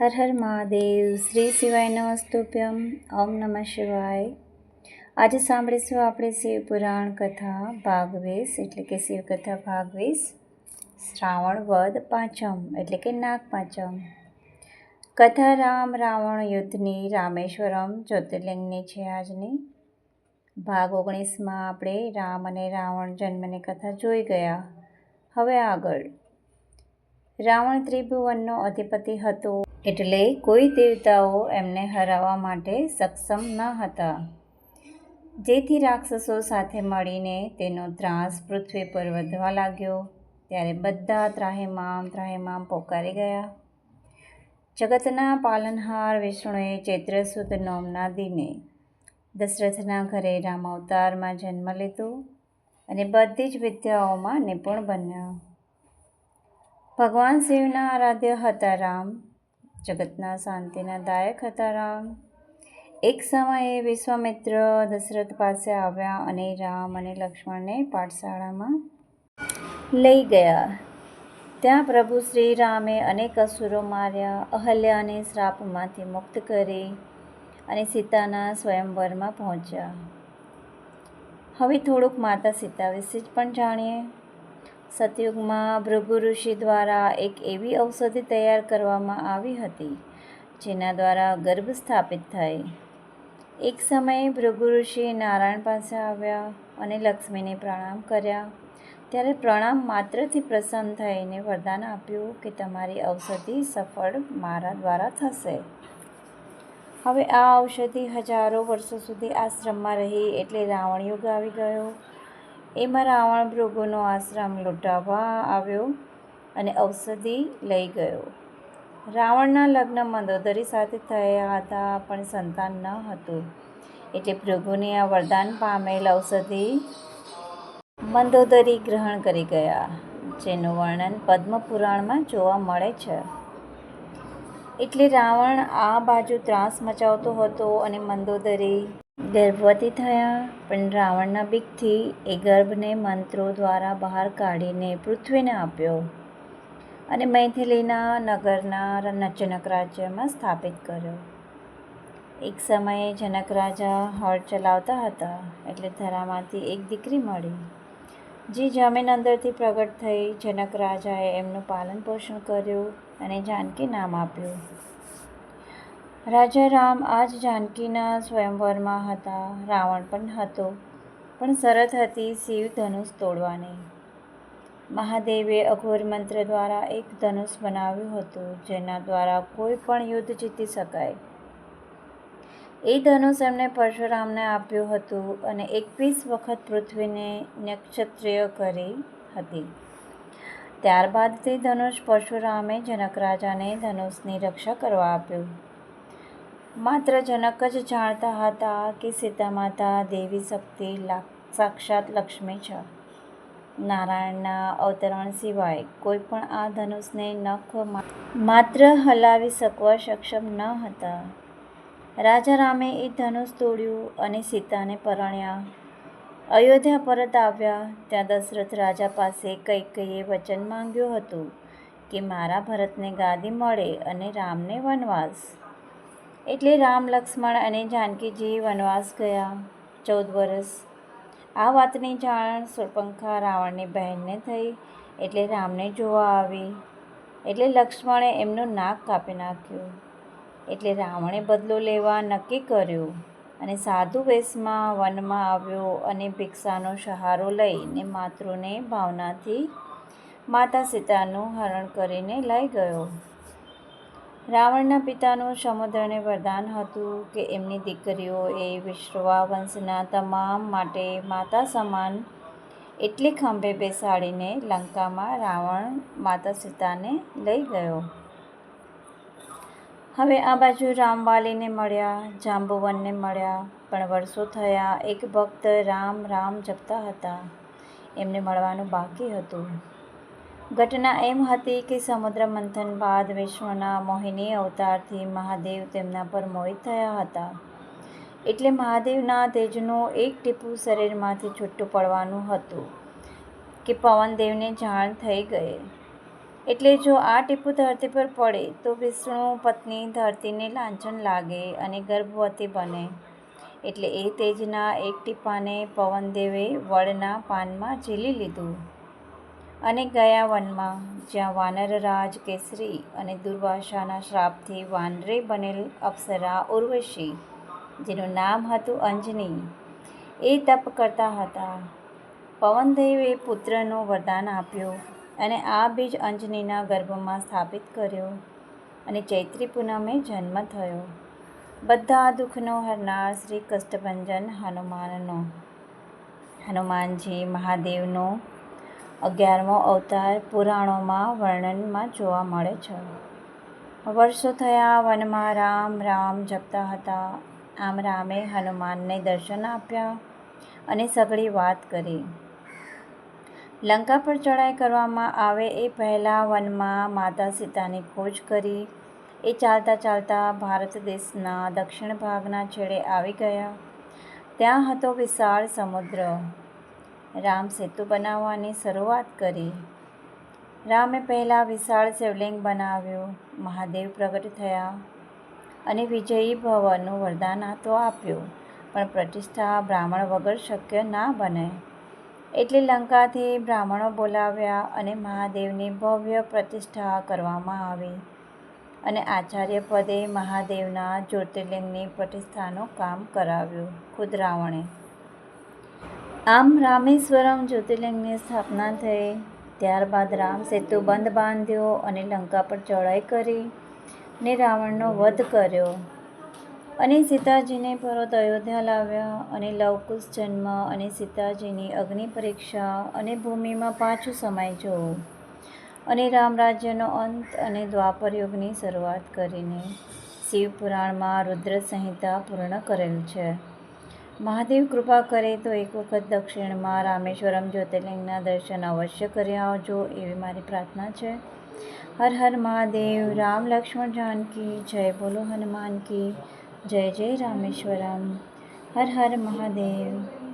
હર હર મહાદેવ શ્રી શિવાય નમસ્તુભ્યમ ઓમ નમઃ શિવાય આજે સાંભળીશું આપણે શિવ પુરાણ કથા ભાગવીસ એટલે કે શિવકથા ભાગવીસ શ્રાવણ વદ પાંચમ, એટલે કે નાગ પાંચમ. કથા રામ રાવણ યુદ્ધની, રામેશ્વરમ જ્યોતિર્લિંગની છે આજની. ભાગ ઓગણીસમાં આપણે રામ અને રાવણ જન્મની કથા જોઈ ગયા. હવે આગળ. રાવણ ત્રિભુવનનો અધિપતિ હતો એટલે કોઈ દેવતાઓ એમને હરાવવા માટે સક્ષમ ન હતા. જેથી રાક્ષસો સાથે મળીને તેનો ત્રાસ પૃથ્વી પર વધવા લાગ્યો. ત્યારે બધા ત્રાહેમામ ત્રાહેમામ પોકારી ગયા. જગતના પાલનહાર વિષ્ણુએ ચૈત્ર સુદ નોમના દિને દશરથના ઘરે રામ અવતારમાં જન્મ લીધો અને બધી જ વિદ્યાઓમાં નિપુણ બન્યા. ભગવાન શિવના આરાધ્ય હતા રામ. જગતના શાંતિના દાયક હતા રામ. એક સમયે વિશ્વામિત્ર દશરથ પાસે આવ્યા અને રામ અને લક્ષ્મણને પાઠશાળામાં લઈ ગયા. ત્યાં પ્રભુ શ્રી રામે અનેક અસુરો માર્યા અહલ્યાને શ્રાપમાંથી મુક્ત કરી અને સીતાના સ્વયંવરમાં પહોંચ્યા. હવે થોડુંક માતા સીતા વિશે જ પણ જાણીએ. સતયુગમાં ભૃગુ ઋષિ દ્વારા એક એવી ઔષધિ તૈયાર કરવામાં આવી હતી, જેના દ્વારા ગર્ભ સ્થાપિત થઈ એક સમયે ભૃગુ ઋષિ નારાયણ પાસે આવ્યા અને લક્ષ્મીને પ્રણામ કર્યા. ત્યારે પ્રણામ માત્રથી પ્રસન્ન થઈને વરદાન આપ્યું કે તમારી ઔષધિ સફળ મારા દ્વારા થશે. હવે આ ઔષધિ હજારો વર્ષો સુધી આશ્રમમાં રહી એટલે રાવણ યુગ આવી ગયો. એમાં રાવણ ભૃગુનો આશ્રમ લૂંટાવવા આવ્યો અને ઔષધિ લઈ ગયો. રાવણના લગ્ન મંદોદરી સાથે થયા હતા, પણ સંતાન ન હતું. એટલે ભૃગુને આ વરદાન પામેલ ઔષધિ મંદોદરી ગ્રહણ કરી ગયા, જેનું વર્ણન પદ્મપુરાણમાં જોવા મળે છે. એટલે રાવણ આ બાજુ ત્રાસ મચાવતો હતો અને મંદોદરી ગર્ભવતી થયા, પણ રાવણના બીકથી એ ગર્ભને મંત્રો દ્વારા બહાર કાઢીને પૃથ્વીને આપ્યો અને મૈથિલીના નગરના જનક રાજ્યમાં સ્થાપિત કર્યો. એક સમયે જનક રાજા હળ ચલાવતા હતા, એટલે ધરામાંથી એક દીકરી મળી. જે જમીન અંદરથી પ્રગટ થઈ, જનક રાજાએ એમનું પાલન પોષણ કર્યું અને જાનકી નામ આપ્યું. રાજા રામ આજ જાનકીના સ્વયંવરમાં હતા. રાવણ પણ હતો, પણ શરત હતી શિવ ધનુષ તોડવાની. મહાદેવે અઘોર મંત્ર દ્વારા એક ધનુષ બનાવ્યું હતું, જેના દ્વારા કોઈ પણ યુદ્ધ જીતી શકાય. એ ધનુષ એમણે પરશુરામને આપ્યું હતું અને એકવીસ વખત પૃથ્વીને નક્ષત્રિય કરી હતી. ત્યારબાદ તે ધનુષ પરશુરામે જનક રાજાને ધનુષની રક્ષા કરવા આપ્યું. માત્ર જનક જ જાણતા હતા કે સીતા માતા દેવી શક્તિ સાક્ષાત લક્ષ્મી છે. નારાયણના અવતરણ સિવાય કોઈ પણ આ ધનુષને નખ માત્ર હલાવી શકવા સક્ષમ ન હતા. રાજા રામે એ ધનુષ તોડ્યું અને સીતાને પરણ્યા. અયોધ્યા પરત આવ્યા. ત્યાં દશરથ રાજા પાસે કૈકેયીએ વચન માંગ્યું હતું કે મારા ભરતને ગાદી મળે અને રામને વનવાસ. એટલે રામ, લક્ષ્મણ અને જાનકીજી વનવાસ ગયા ચૌદ વર્ષ. આ વાતની જાણ સુરપંખા રાવણની બહેનને થઈ એટલે રામને જોવા આવી. એટલે લક્ષ્મણે એમનું નાક કાપી નાખ્યું. એટલે રાવણે બદલો લેવા નક્કી કર્યું અને સાધુ વેશમાં વનમાં આવ્યો અને ભિક્ષાનો સહારો લઈને માતૃને ભાવનાથી માતા સીતાનું હરણ કરીને લઈ ગયો. રાવણના પિતાનું સમુદ્રને વરદાન હતું કે એમની દીકરીઓ એ વિશ્રવા વંશના તમામ માટે માતા સમાન એટલી ખંભે બેસાડીને લંકામાં રાવણ માતા સીતાને લઈ ગયો. હવે આ બાજુ રામવાલીને મળ્યા, જાંબુવનને મળ્યા, પણ વર્ષો થયા એક ભક્ત રામ રામ જપતા હતા. એમને મળવાનું બાકી હતું. ઘટના એમ હતી કે સમુદ્ર મંથન બાદ વિશ્વના મોહિની અવતારથી મહાદેવ તેમના પર મોહિત થયા હતા. એટલે મહાદેવના તેજનું એક ટીપું શરીરમાંથી છૂટું પડવાનું હતું કે પવનદેવને જાણ થઈ ગઈ. એટલે જો આ ટીપું ધરતી પર પડે તો વિષ્ણુ પત્ની ધરતીને લાંછન લાગે અને ગર્ભવતી બને. એટલે એ તેજના એક ટીપાને પવનદેવે વડના પાનમાં ઝીલી લીધું. અને ગયા વનમાં જ્યાં વાનરરાજ કેસરી અને દુર્વાસાના શ્રાપથી વાનરે બનેલ અપ્સરા ઉર્વશી, જેનું નામ હતું અંજની, એ તપ કરતા હતા. પવનદેવે પુત્રનું વરદાન આપ્યું અને આ બીજ અંજનીના ગર્ભમાં સ્થાપિત કર્યો અને ચૈત્રી પૂનમે જન્મ થયો. બધા દુઃખનો હરનાર શ્રી કષ્ટભંજન હનુમાનનો, હનુમાનજી મહાદેવનો અગિયારમો અવતાર પુરાણોમાં વર્ણનમાં જોવા મળે છે. વર્ષો થયા વનમાં રામ રામ જપતા હતા. આમ રામે હનુમાનને દર્શન આપ્યા અને સઘળી વાત કરી. લંકા પર ચડાઈ કરવામાં આવે એ પહેલાં વનમાં માતા સીતાની ખોજ કરી. એ ચાલતા ચાલતા ભારત દેશના દક્ષિણ ભાગના છેડે આવી ગયા. ત્યાં હતો વિશાળ સમુદ્ર. રામ સેતુ બનાવવાની શરૂઆત કરી. રામે પહેલાં વિશાળ શિવલિંગ બનાવ્યું, મહાદેવ પ્રગટ થયા અને વિજયી ભવનનું વરદાન તો આપ્યું. પણ પ્રતિષ્ઠા બ્રાહ્મણ વગર શક્ય ના બને. એટલે લંકાથી બ્રાહ્મણો બોલાવ્યા અને મહાદેવની ભવ્ય પ્રતિષ્ઠા કરવામાં આવી અને આચાર્ય પદે મહાદેવના જ્યોતિર્લિંગની પ્રતિષ્ઠાનું કામ કરાવ્યું ખુદ રાવણે. આમ રામેશ્વરમ જ્યોતિર્લિંગની સ્થાપના થઈ. ત્યારબાદ રામ સેતુ બંધ બાંધ્યો અને લંકા પર ચડાઈ કરી ને રાવણનો વધ કર્યો. અને સીતાજીને પરત અયોધ્યા લાવ્યા અને લવકુશ જન્મ અને સીતાજીની અગ્નિ પરીક્ષા અને ભૂમિમાં પાછું સમાઈ જવું અને રામરાજ્યનો અંત અને દ્વાપર યુગની શરૂઆત કરીને શિવપુરાણમાં રુદ્ર સંહિતા પૂર્ણ કરેલ છે. મહાદેવ કૃપા કરે તો એક વખત દક્ષિણમાં રામેશ્વરમ જ્યોતિર્લિંગના દર્શન અવશ્ય કરી આવજો એવી મારી પ્રાર્થના છે. હર હર મહાદેવ, રામ લક્ષ્મણ જાનકી, જય બોલો હનુમાન કી જય જય રામેશ્વરમ. હર હર મહાદેવ.